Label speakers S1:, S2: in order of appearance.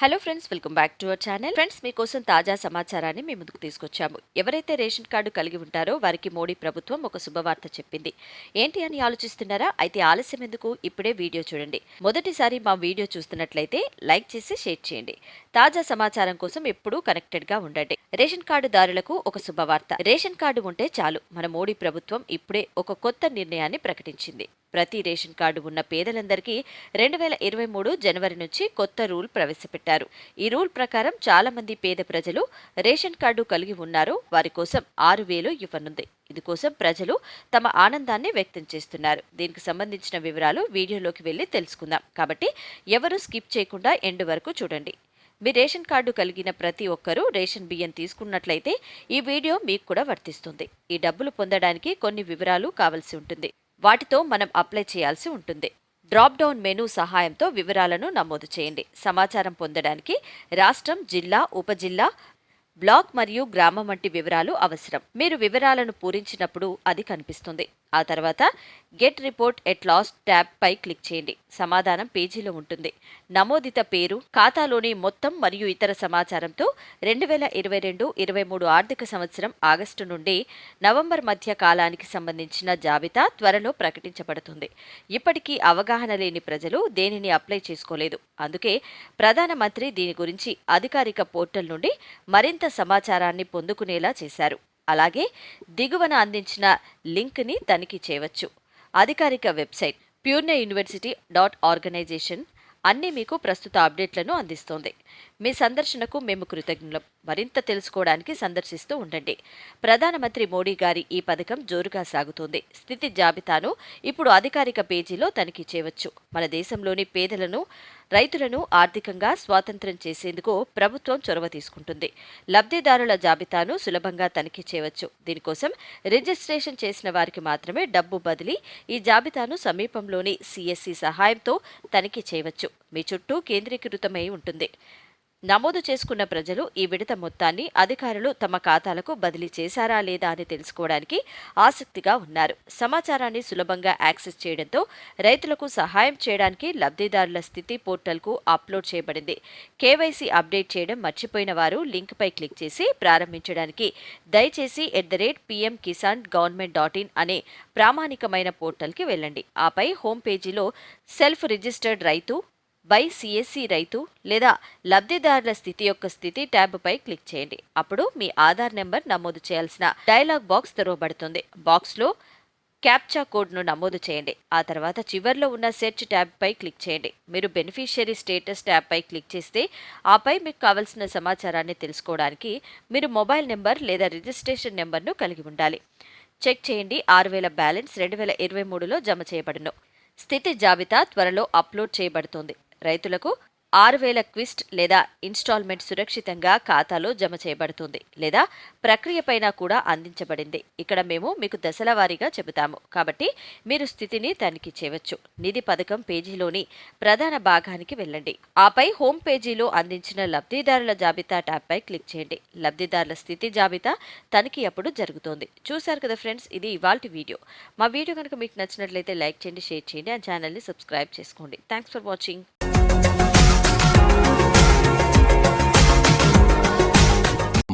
S1: Hello friends welcome back to our channel friends మీకోసం తాజా సమాచారాన్ని మీ ముందుకు తీసుకొచ్చాము. ఎవరైతే రేషన్ కార్డు కలిగి ఉంటారో వారికి మోడీ ప్రభుత్వం ఒక శుభవార్త చెప్పింది. ఏంటి అని ఆలోచిస్తున్నారా? అయితే ఆలస్యం ఎందుకు? ఇప్పుడే వీడియో చూడండి. మొదటిసారి మా వీడియో చూస్తున్నట్లయితే లైక్ చేసి షేర్ చేయండి. తాజా సమాచారం కోసం ఎప్పుడూ కనెక్టెడ్గా ఉండండి. రేషన్ కార్డుదారులకు ఒక శుభవార్త. రేషన్ కార్డు ఉంటే చాలు. మన మోడీ ప్రభుత్వం ఇప్పుడే ఒక కొత్త నిర్ణయాన్ని ప్రకటించింది. ప్రతి రేషన్ కార్డు ఉన్న పేదలందరికీ రెండు వేల ఇరవై మూడు జనవరి నుంచి కొత్త రూల్ ప్రవేశపెట్టారు. ఈ రూల్ ప్రకారం చాలా మంది పేద ప్రజలు రేషన్ కార్డు కలిగి ఉన్నారు. వారి కోసం ఆరు వేలు ఇవ్వనుంది. ఇందుకోసం ప్రజలు తమ ఆనందాన్ని వ్యక్తం చేస్తున్నారు. దీనికి సంబంధించిన వివరాలు వీడియోలోకి వెళ్ళి తెలుసుకుందాం. కాబట్టి ఎవరు స్కిప్ చేయకుండా ఎండ్ వరకు చూడండి. మీ రేషన్ కార్డు కలిగిన ప్రతి ఒక్కరూ రేషన్ బియ్యం తీసుకున్నట్లయితే ఈ వీడియో మీకు కూడా వర్తిస్తుంది. ఈ డబ్బులు పొందడానికి కొన్ని వివరాలు కావలసి ఉంటుంది. వాటితో మనం అప్లై చేయాల్సి ఉంటుంది. డ్రాప్ డౌన్ మెనూ సహాయంతో వివరాలను నమోదు చేయండి. సమాచారం పొందడానికి రాష్ట్రం జిల్లా ఉపజిల్లా బ్లాక్ మరియు గ్రామం వంటి వివరాలు అవసరం. మీరు వివరాలను పూరించినప్పుడు అది కనిపిస్తుంది. ఆ తర్వాత get report at last tab pi click చేయండి. సమాధానం పేజీలో ఉంటుంది. నమోదిత పేరు ఖాతాలోని మొత్తం మరియు ఇతర సమాచారంతో రెండు వేల ఇరవై రెండు ఇరవై మూడు ఆర్థిక సంవత్సరం ఆగస్టు నుండి నవంబర్ మధ్య కాలానికి సంబంధించిన జాబితా త్వరలో ప్రకటించబడుతుంది. ఇప్పటికీ అవగాహన లేని ప్రజలు దేనిని అప్లై చేసుకోలేదు. అందుకే ప్రధానమంత్రి దీని గురించి అధికారిక పోర్టల్ నుండి మరింత సమాచారాన్ని పొందుకునేలా చేశారు. అలాగే దిగువన అందించిన లింక్ని తనిఖీ చేయవచ్చు. అధికారిక వెబ్సైట్ ప్యూర్నే యూనివర్సిటీ డాట్ ఆర్గనైజేషన్ అన్నీ మీకు ప్రస్తుత అప్డేట్లను అందిస్తోంది. మీ సందర్శనకు మేము కృతజ్ఞులం. మరింత తెలుసుకోవడానికి సందర్శిస్తూ ఉండండి. ప్రధానమంత్రి మోడీ గారి ఈ పథకం జోరుగా సాగుతోంది. స్థితి జాబితాను ఇప్పుడు అధికారిక పేజీలో తనిఖీ చేయవచ్చు. మన దేశంలోని పేదలను రైతులను ఆర్థికంగా స్వాతంత్రం చేసేందుకు ప్రభుత్వం చొరవ తీసుకుంటుంది. లబ్ధిదారుల జాబితాను సులభంగా తనిఖీ చేయవచ్చు. దీనికోసం రిజిస్ట్రేషన్ చేసిన వారికి మాత్రమే డబ్బు బదిలీ ఈ జాబితాను సమీపంలోని సిఎస్సి సహాయంతో తనిఖీ చేయవచ్చు. మీ చుట్టూ కేంద్రీకృతమై ఉంటుంది. నమోదు చేసుకున్న ప్రజలు ఈ విడత మొత్తాన్ని అధికారులు తమ ఖాతాలకు బదిలీ చేశారా లేదా అని తెలుసుకోవడానికి ఆసక్తిగా ఉన్నారు. సమాచారాన్ని సులభంగా యాక్సెస్ చేయడంతో రైతులకు సహాయం చేయడానికి లబ్ధిదారుల స్థితి పోర్టల్కు అప్లోడ్ చేయబడింది. కేవైసీ అప్డేట్ చేయడం మర్చిపోయిన వారు లింక్పై క్లిక్ చేసి ప్రారంభించడానికి దయచేసి at the rate PM Kisan government dot in అనే ప్రామాణికమైన పోర్టల్కి వెళ్ళండి. ఆపై హోమ్ పేజీలో సెల్ఫ్ రిజిస్టర్డ్ రైతు బై సిఎస్సి రైతు లేదా లబ్ధిదారుల స్థితి యొక్క స్థితి ట్యాబ్పై క్లిక్ చేయండి. అప్పుడు మీ ఆధార్ నెంబర్ నమోదు చేయాల్సిన డైలాగ్ బాక్స్ తెరవబడుతుంది. బాక్స్లో క్యాప్చా కోడ్ను నమోదు చేయండి. ఆ తర్వాత చివర్లో ఉన్న సెర్చ్ ట్యాబ్పై క్లిక్ చేయండి. మీరు బెనిఫిషియరీ స్టేటస్ ట్యాబ్పై క్లిక్ చేస్తే ఆపై మీకు కావలసిన సమాచారాన్ని తెలుసుకోవడానికి మీరు మొబైల్ నెంబర్ లేదా రిజిస్ట్రేషన్ నెంబర్ను కలిగి ఉండాలి. చెక్ చేయండి ఆరు వేల బ్యాలెన్స్ రెండు వేల ఇరవై మూడులో జమ చేయబడును. స్థితి జాబితా త్వరలో అప్లోడ్ చేయబడుతుంది. రైతులకు ఆరు వేల క్విస్ట్ లేదా ఇన్స్టాల్మెంట్ సురక్షితంగా ఖాతాలో జమ చేయబడుతుంది లేదా ప్రక్రియపైన కూడా అందించబడింది. ఇక్కడ మేము మీకు దశల వారీగా చెబుతాము. కాబట్టి మీరు స్థితిని తనిఖీ చేయవచ్చు. నిధి పథకం పేజీలోని ప్రధాన భాగానికి వెళ్ళండి. ఆపై హోమ్ పేజీలో అందించిన లబ్ధిదారుల జాబితా ట్యాబ్పై క్లిక్ చేయండి. లబ్ధిదారుల స్థితి జాబితా తనిఖీ అప్పుడు జరుగుతోంది. చూశారు కదా ఫ్రెండ్స్ ఇది ఇవాల్టి వీడియో. మా వీడియో కనుక మీకు నచ్చినట్లయితే లైక్ చేయండి షేర్ చేయండి ఆ ఛానల్ని సబ్స్క్రైబ్ చేసుకోండి. Thanks for watching.